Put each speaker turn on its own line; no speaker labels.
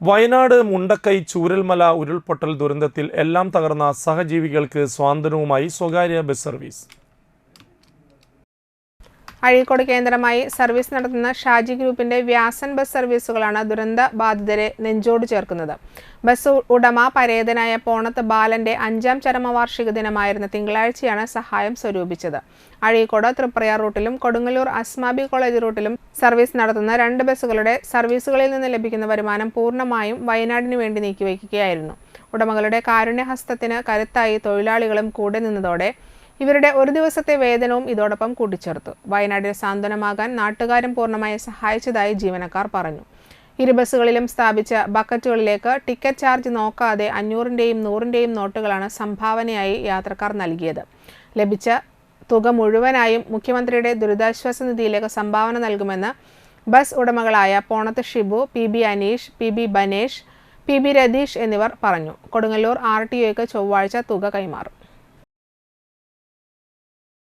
വയനാട് മുണ്ടക്കൈ ചൂരൽമല ഉരുൾപൊട്ടൽ ദുരന്തത്തിൽ എല്ലാം തകർന്ന സഹജീവികൾക്ക് സ്വാതന്ത്ര്യവുമായി സ്വകാര്യ ബസ് സർവീസ്.
അഴീക്കോട് കേന്ദ്രമായി സർവീസ് നടത്തുന്ന ഷാജി ഗ്രൂപ്പിന്റെ വ്യാസൻ ബസ് സർവീസുകളാണ് ദുരന്ത ബാധിതരെ നെഞ്ചോട് ചേർക്കുന്നത്. ബസ് ഉടമ പരേതനായ പോണത്ത് ബാലന്റെ അഞ്ചാം ചരമവാർഷിക ദിനമായിരുന്ന തിങ്കളാഴ്ചയാണ് സഹായം സ്വരൂപിച്ചത്. അഴീക്കോട് തൃപ്രയാർ റൂട്ടിലും കൊടുങ്ങല്ലൂർ അസ്മാബി കോളേജ് റൂട്ടിലും സർവീസ് നടത്തുന്ന രണ്ട് ബസ്സുകളുടെ സർവീസുകളിൽ നിന്ന് ലഭിക്കുന്ന വരുമാനം പൂർണമായും വയനാടിനു വേണ്ടി നീക്കിവയ്ക്കുകയായിരുന്നു ഉടമകളുടെ കാരുണ്യഹസ്തത്തിന് കരുത്തായി തൊഴിലാളികളും കൂടെ നിന്നതോടെ ഇവരുടെ ഒരു ദിവസത്തെ വേതനവും ഇതോടൊപ്പം കൂട്ടിച്ചേർത്തു. വയനാടിൽ സാന്ത്വനമാകാൻ നാട്ടുകാരും പൂർണമായി സഹായിച്ചതായി ജീവനക്കാർ പറഞ്ഞു. ഇരു ബസ്സുകളിലും സ്ഥാപിച്ച ബക്കറ്റുകളിലേക്ക് ടിക്കറ്റ് ചാർജ് നോക്കാതെ അഞ്ഞൂറിന്റെയും നൂറിന്റെയും നോട്ടുകളാണ് സംഭാവനയായി യാത്രക്കാർ നൽകിയത്. ലഭിച്ച തുക മുഴുവനായും മുഖ്യമന്ത്രിയുടെ ദുരിതാശ്വാസ നിധിയിലേക്ക് സംഭാവന നൽകുമെന്ന് bus ഉടമകളായ Ponath Shibu P B Aneesh P B Banesh P B Ratheesh എന്നിവർ പറഞ്ഞു. കൊടുങ്ങല്ലൂർ ആർ ടി ഒക്ക് ചൊവ്വാഴ്ച തുക കൈമാറും.